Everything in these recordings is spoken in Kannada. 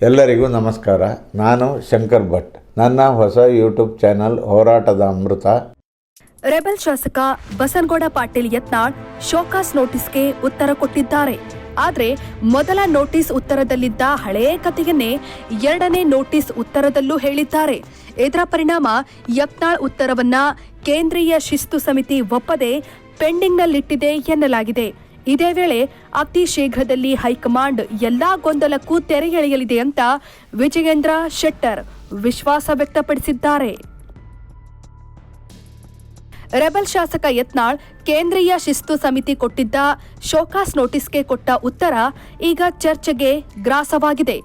ಎಲ್ಲರಿಗೂ ನಮಸ್ಕಾರ. ನಾನು ಶಂಕರ್ ಭಟ್. ನನ್ನ ಹೊಸ ಯೂಟ್ಯೂಬ್ ಚಾನಲ್ ಹೋರಾಟದ ಅಮೃತ. ರೆಬೆಲ್ ಶಾಸಕ ಬಸನಗೌಡ ಪಾಟೀಲ್ ಯತ್ನಾಳ್ ಶೋಕಾಸ್ ನೋಟಿಸ್ಗೆ ಉತ್ತರ ಕೊಟ್ಟಿದ್ದಾರೆ. ಆದರೆ ಮೊದಲ ನೋಟಿಸ್ ಉತ್ತರದಲ್ಲಿದ್ದ ಹಳೆಯ ಕಥೆಯನ್ನೇ ಎರಡನೇ ನೋಟಿಸ್ ಉತ್ತರದಲ್ಲೂ ಹೇಳಿದ್ದಾರೆ. ಇದರ ಪರಿಣಾಮ ಯತ್ನಾಳ್ ಉತ್ತರವನ್ನ ಕೇಂದ್ರೀಯ ಶಿಸ್ತು ಸಮಿತಿ ಒಪ್ಪದೆ ಪೆಂಡಿಂಗ್ನಲ್ಲಿಟ್ಟಿದೆ ಎನ್ನಲಾಗಿದೆ. ಇದೇ ವೇಳೆ ಅತಿ ಶೀಘ್ರದಲ್ಲಿ ಹೈಕಮಾಂಡ್ ಎಲ್ಲಾ ಗೊಂದಲಕ್ಕೂ ತೆರೆ ಎಳೆಯಲಿದೆ ಅಂತ ವಿಜಯೇಂದ್ರ ಶೆಟ್ಟರ್ ವಿಶ್ವಾಸ ವ್ಯಕ್ತಪಡಿಸಿದ್ದಾರೆ. ರೆಬಲ್ ಶಾಸಕ ಯತ್ನಾಳ್ ಕೇಂದ್ರೀಯ ಶಿಸ್ತು ಸಮಿತಿ ಕೊಟ್ಟಿದ್ದ ಶೋಕಾಸ್ ನೋಟಿಸ್ಗೆ ಕೊಟ್ಟ ಉತ್ತರ ಈಗ ಚರ್ಚೆಗೆ ಗ್ರಾಸವಾಗಿದೆ.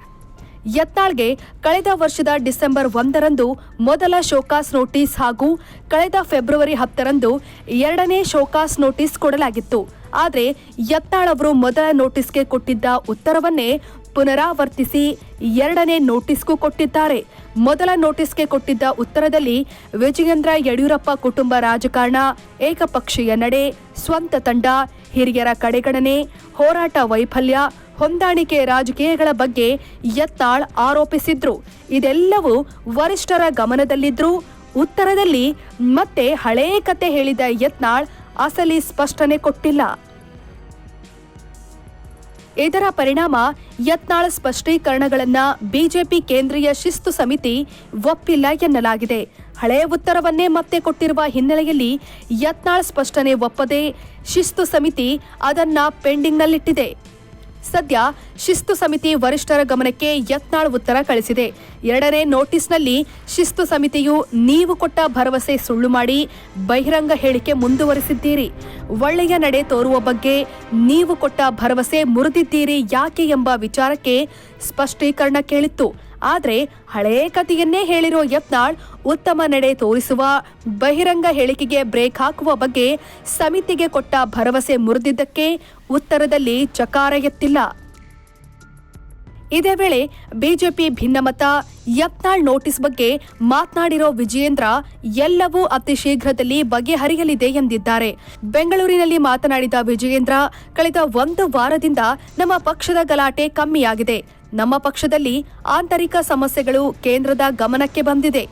ಯತ್ನಾಳ್ಗೆ ಕಳೆದ ವರ್ಷದ ಡಿಸೆಂಬರ್ ಒಂದರಂದು ಮೊದಲ ಶೋಕಾಸ್ ನೋಟಿಸ್ ಹಾಗೂ ಕಳೆದ ಫೆಬ್ರವರಿ ಹತ್ತರಂದು ಎರಡನೇ ಶೋಕಾಸ್ ನೋಟಿಸ್ ಕೊಡಲಾಗಿತ್ತು. ಆದರೆ ಯತ್ನಾಳ್ ಅವರು ಮೊದಲ ನೋಟಿಸ್ಗೆ ಕೊಟ್ಟಿದ್ದ ಉತ್ತರವನ್ನೇ ಪುನರಾವರ್ತಿಸಿ ಎರಡನೇ ನೋಟಿಸ್ಗೂ ಕೊಟ್ಟಿದ್ದಾರೆ. ಮೊದಲ ನೋಟಿಸ್ಗೆ ಕೊಟ್ಟಿದ್ದ ಉತ್ತರದಲ್ಲಿ ವಿಜಯೇಂದ್ರ ಯಡಿಯೂರಪ್ಪ ಕುಟುಂಬ ರಾಜಕಾರಣ, ಏಕಪಕ್ಷೀಯ ನಡೆ, ಸ್ವಂತ ತಂಡ, ಹಿರಿಯರ ಕಡೆಗಣನೆ, ಹೋರಾಟ ವೈಫಲ್ಯ, ಹೊಂದಾಣಿಕೆ ರಾಜಕೀಯಗಳ ಬಗ್ಗೆ ಯತ್ನಾಳ್ ಆರೋಪಿಸಿದ್ರು. ಇದೆಲ್ಲವೂ ವರಿಷ್ಠರ ಗಮನದಲ್ಲಿದ್ರು, ಉತ್ತರದಲ್ಲಿ ಮತ್ತೆ ಹಳೇ ಕತೆ ಹೇಳಿದ ಯತ್ನಾಳ್ ಅಸಲಿ ಸ್ಪಷ್ಟನೆ ಕೊಟ್ಟಿಲ್ಲ. ಇದರ ಪರಿಣಾಮ ಯತ್ನಾಳ ಸ್ಪಷ್ಟೀಕರಣಗಳನ್ನ ಬಿಜೆಪಿ ಕೇಂದ್ರೀಯ ಶಿಸ್ತು ಸಮಿತಿ ಒಪ್ಪಿಲ್ಲ ಎನ್ನಲಾಗಿದೆ. ಹಳೆಯ ಉತ್ತರವನ್ನೇ ಮತ್ತೆ ಕೊಟ್ಟಿರುವ ಹಿನ್ನೆಲೆಯಲ್ಲಿ ಯತ್ನಾಳ್ ಸ್ಪಷ್ಟನೆ ಒಪ್ಪದೆ ಶಿಸ್ತು ಸಮಿತಿ ಅದನ್ನ ಪೆಂಡಿಂಗ್ನಲ್ಲಿಟ್ಟಿದೆ. ಸದ್ಯ ಶಿಸ್ತು ಸಮಿತಿ ವರಿಷ್ಠರ ಗಮನಕ್ಕೆ ಯತ್ನಾಳ್ ಉತ್ತರ ಕಳಿಸಿದೆ. ಎರಡನೇ ನೋಟಿಸ್ನಲ್ಲಿ ಶಿಸ್ತು ಸಮಿತಿಯು ನೀವು ಕೊಟ್ಟ ಭರವಸೆ ಸುಳ್ಳು ಮಾಡಿ ಬಹಿರಂಗ ಹೇಳಿಕೆ ಮುಂದುವರಿಸಿದ್ದೀರಿ. ಒಳ್ಳೆಯ ನಡೆ ತೋರುವ ಬಗ್ಗೆ ನೀವು ಕೊಟ್ಟ ಭರವಸೆ ಮುರಿದಿದ್ದೀರಿ ಯಾಕೆ ಎಂಬ ವಿಚಾರಕ್ಕೆ ಸ್ಪಷ್ಟೀಕರಣ ಕೇಳಿತ್ತು. ಆದರೆ ಹಳೇ ಕಥೆಯನ್ನೇ ಹೇಳಿರೋ ಯತ್ನಾಳ್ ಉತ್ತಮ ನಡೆ ತೋರಿಸುವ, ಬಹಿರಂಗ ಹೇಳಿಕೆಗೆ ಬ್ರೇಕ್ ಹಾಕುವ ಬಗ್ಗೆ ಸಮಿತಿಗೆ ಕೊಟ್ಟ ಭರವಸೆ ಮುರಿದಿದ್ದಕ್ಕೆ ಉತ್ತರದಲ್ಲಿ ಚಕಾರ ಎತ್ತಿಲ್ಲ. ಇದೇ ವೇಳೆ ಬಿಜೆಪಿ ಭಿನ್ನಮತ, ಯತ್ನಾಳ್ ನೋಟಿಸ್ ಬಗ್ಗೆ ಮಾತನಾಡಿರೋ ವಿಜಯೇಂದ್ರ ಎಲ್ಲವೂ ಅತಿ ಶೀಘ್ರದಲ್ಲಿ ಬಗೆಹರಿಯಲಿದೆ ಎಂದಿದ್ದಾರೆ. ಬೆಂಗಳೂರಿನಲ್ಲಿ ಮಾತನಾಡಿದ ವಿಜಯೇಂದ್ರ, ಕಳೆದ ಒಂದು ವಾರದಿಂದ ನಮ್ಮ ಪಕ್ಷದ ಗಲಾಟೆ ಕಮ್ಮಿಯಾಗಿದೆ. ನಮ್ಮ ಪಕ್ಷದಲ್ಲಿ ಆಂತರಿಕ ಸಮಸ್ಯೆಗಳು ಕೇಂದ್ರದ ಗಮನಕ್ಕೆ ಬಂದಿದೆ.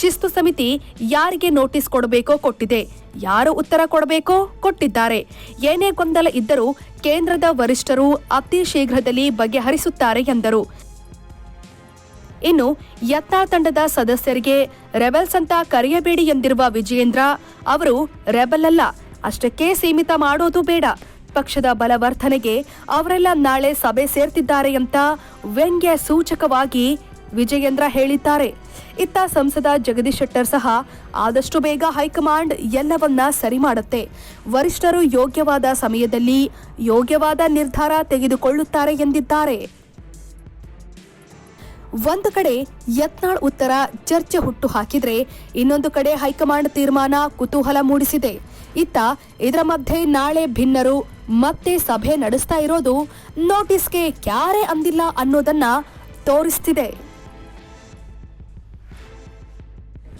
ಶಿಸ್ತು ಸಮಿತಿ ಯಾರಿಗೆ ನೋಟಿಸ್ ಕೊಡಬೇಕೋ ಕೊಟ್ಟಿದೆ. ಯಾರು ಉತ್ತರ ಕೊಡಬೇಕೋ ಕೊಟ್ಟಿದ್ದಾರೆ. ಏನೇ ಗೊಂದಲ ಇದ್ದರೂ ಕೇಂದ್ರದ ವರಿಷ್ಠರು ಅತಿ ಶೀಘ್ರದಲ್ಲಿ ಬಗೆಹರಿಸುತ್ತಾರೆ ಎಂದರು. ಇನ್ನು ಯತ್ನ ತಂಡದ ಸದಸ್ಯರಿಗೆ ರೆಬೆಲ್ಸ್ ಅಂತ ಕರೆಯಬೇಡಿ ಎಂದಿರುವ ವಿಜಯೇಂದ್ರ ಅವರು ರೆಬೆಲ್ ಅಲ್ಲ, ಅಷ್ಟಕ್ಕೆ ಸೀಮಿತ ಮಾಡೋದು ಬೇಡ. ಪಕ್ಷದ ಬಲವರ್ಧನೆಗೆ ಅವರೆಲ್ಲ ನಾಳೆ ಸಭೆ ಸೇರ್ತಿದ್ದಾರೆ ಅಂತ ವ್ಯಂಗ್ಯ ಸೂಚಕವಾಗಿ ವಿಜಯೇಂದ್ರ ಹೇಳಿದ್ದಾರೆ. ಇತ್ತ ಸಂಸದ ಜಗದೀಶ್ ಶೆಟ್ಟರ್ ಸಹ ಆದಷ್ಟು ಬೇಗ ಹೈಕಮಾಂಡ್ ಎಲ್ಲವನ್ನ ಸರಿ ಮಾಡುತ್ತೆ. ವರಿಷ್ಠರು ಯೋಗ್ಯವಾದ ಸಮಯದಲ್ಲಿ ಯೋಗ್ಯವಾದ ನಿರ್ಧಾರ ತೆಗೆದುಕೊಳ್ಳುತ್ತಾರೆ ಎಂದಿದ್ದಾರೆ. ಒಂದು ಕಡೆ ಯತ್ನಾಳ್ ಉತ್ತರ ಚರ್ಚೆ ಹುಟ್ಟು ಹಾಕಿದ್ರೆ ಇನ್ನೊಂದು ಕಡೆ ಹೈಕಮಾಂಡ್ ತೀರ್ಮಾನ ಕುತೂಹಲ ಮೂಡಿಸಿದೆ. ಇತ್ತ ಇದರ ಮಧ್ಯೆ ನಾಳೆ ಭಿನ್ನರು ಮತ್ತೆ ಸಭೆ ನಡೆಸ್ತಾ ಇರೋದು ನೋಟಿಸ್ಗೆ ಕ್ಯಾರೆ ಅಂದಿಲ್ಲ ಅನ್ನೋದನ್ನ ತೋರಿಸ್ತಿದೆ.